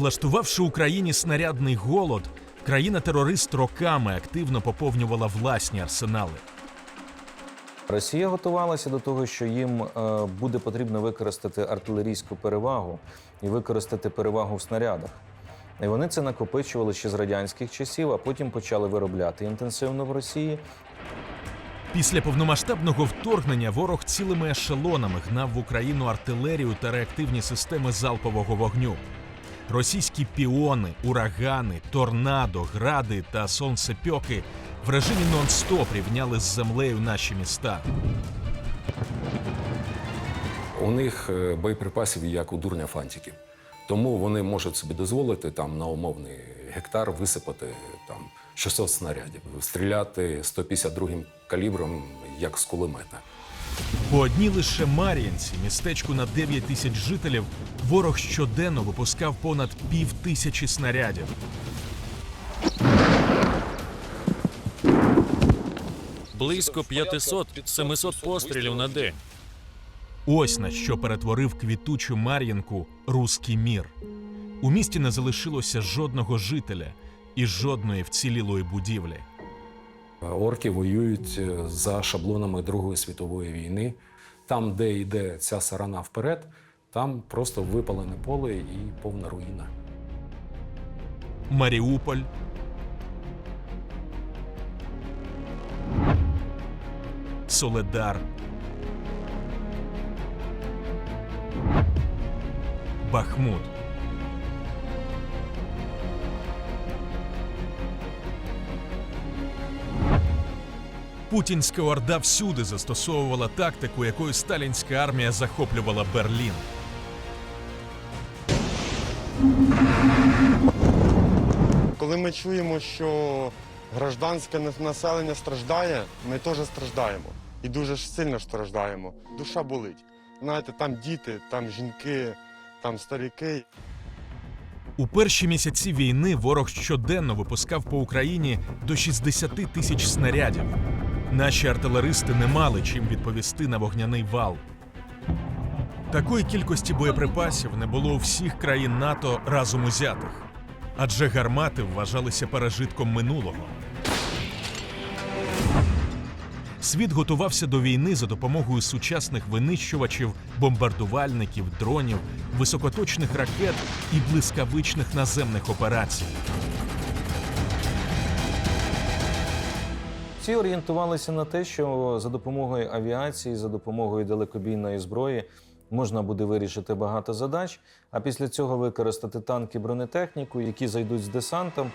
Влаштувавши Україні снарядний голод, країна-терорист роками активно поповнювала власні арсенали. Росія готувалася до того, що їм е, буде потрібно використати артилерійську перевагу і використати перевагу в снарядах. І вони це накопичували ще з радянських часів, а потім почали виробляти інтенсивно в Росії. Після повномасштабного вторгнення ворог цілими ешелонами гнав в Україну артилерію та реактивні системи залпового вогню. Російські піони, урагани, торнадо, гради та сонцепьоки в режимі нон-стоп рівняли з землею наші міста. У них е, боєприпасів як у дурня фантиків. Тому вони можуть собі дозволити там на умовний гектар висипати там 600 снарядів, стріляти 152-м калібром як з кулемета. По одній лише Мар'їнці, містечку на 9 тисяч жителів, ворог щоденно випускав понад пів тисячі снарядів. Близько 500-700 пострілів на день. Ось на що перетворив квітучу Мар'їнку руський мір. У місті не залишилося жодного жителя і жодної вцілілої будівлі. Орки воюють е, за шаблонами Другої світової війни. Там, де йде ця сарана вперед, там просто випалене поле і повна руїна. Маріуполь, Соледар, Бахмут. Путінська орда всюди застосовувала тактику, якою сталінська армія захоплювала Берлін. Коли ми чуємо, що гражданське на- населення страждає, ми теж страждаємо. І дуже сильно страждаємо. Душа болить. Знаєте, там діти, там жінки, там старіки. У перші місяці війни ворог щоденно випускав по Україні до 60 тисяч снарядів. Наші артилеристи не мали чим відповісти на вогняний вал. Такої кількості боєприпасів не було у всіх країн НАТО разом узятих, адже гармати вважалися пережитком минулого. Світ готувався до війни за допомогою сучасних винищувачів, бомбардувальників, дронів, високоточних ракет і блискавичних наземних операцій. Всі орієнтувалися на те, що за допомогою авіації, за допомогою далекобійної зброї можна буде вирішити багато задач, а після цього використати танки бронетехніку, які зайдуть з десантом.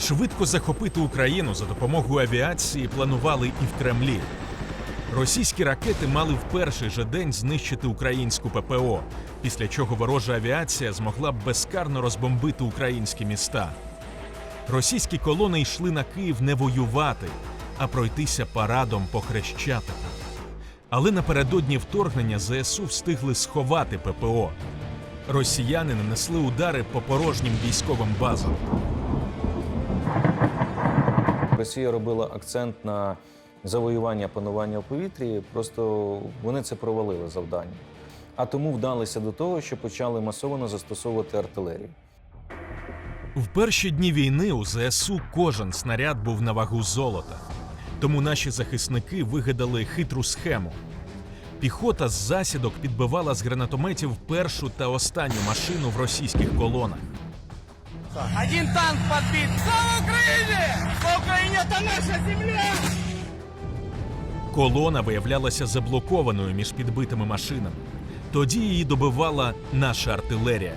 Швидко захопити Україну за допомогою авіації планували і в Кремлі. Російські ракети мали в перший же день знищити українську ППО, після чого ворожа авіація змогла б безкарно розбомбити українські міста. Російські колони йшли на Київ не воювати, а пройтися парадом по Хрещатику. Але напередодні вторгнення ЗСУ встигли сховати ППО. Росіяни нанесли удари по порожнім військовим базам. Росія робила акцент на завоювання панування в повітрі, просто вони це провалили завдання. А тому вдалися до того, що почали масово застосовувати артилерію. В перші дні війни у ЗСУ кожен снаряд був на вагу золота. Тому наші захисники вигадали хитру схему. Піхота з засідок підбивала з гранатометів першу та останню машину в російських колонах. Один танк подбит. Слава Украине! Слава Украине, это наша земля! Колона виявлялася заблокованою між підбитими машинами. Тоді її добивала наша артилерія.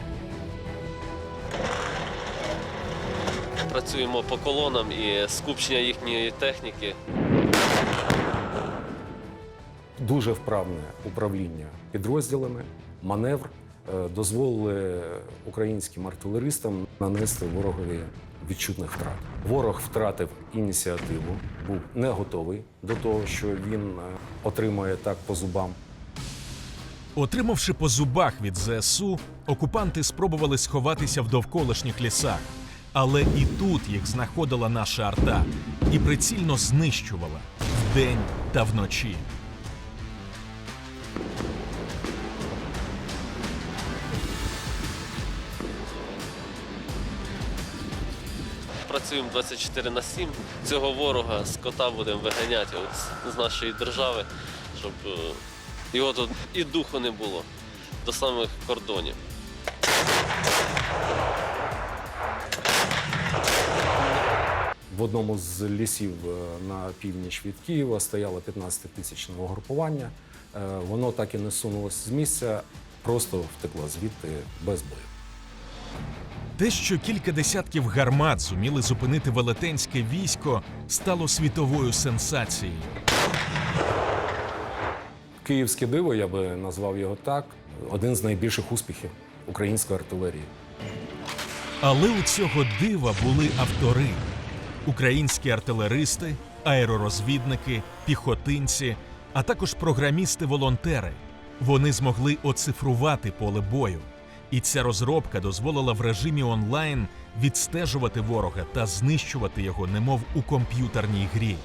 Працюємо по колонам і скупчення їхньої техніки. Дуже вправне управління підрозділами, маневр е, дозволили українським артилеристам нанести ворогові відчутних втрат. Ворог втратив ініціативу, був не готовий до того, що він е, отримає так по зубам. Отримавши по зубах від ЗСУ, окупанти спробували сховатися в довколишніх лісах. Але і тут їх знаходила наша арта і прицільно знищувала вдень та вночі. Працюємо 24 на 7. Цього ворога з кота будемо виганяти з нашої держави, щоб е, його тут і духу не було до самих кордонів. В одному з лісів е, на північ від Києва стояло 15-тисячне угрупування. Е, Воно так і не сунулося з місця, просто втекло звідти без бою. Те, що кілька десятків гармат зуміли зупинити велетенське військо, стало світовою сенсацією. Київське диво, я би назвав його так, один з найбільших успіхів української артилерії. Але у цього дива були автори: українські артилеристи, аеророзвідники, піхотинці, а також програмісти-волонтери. Вони змогли оцифрувати поле бою. І ця розробка дозволила в режимі онлайн відстежувати ворога та знищувати його, немов у комп'ютерній грі.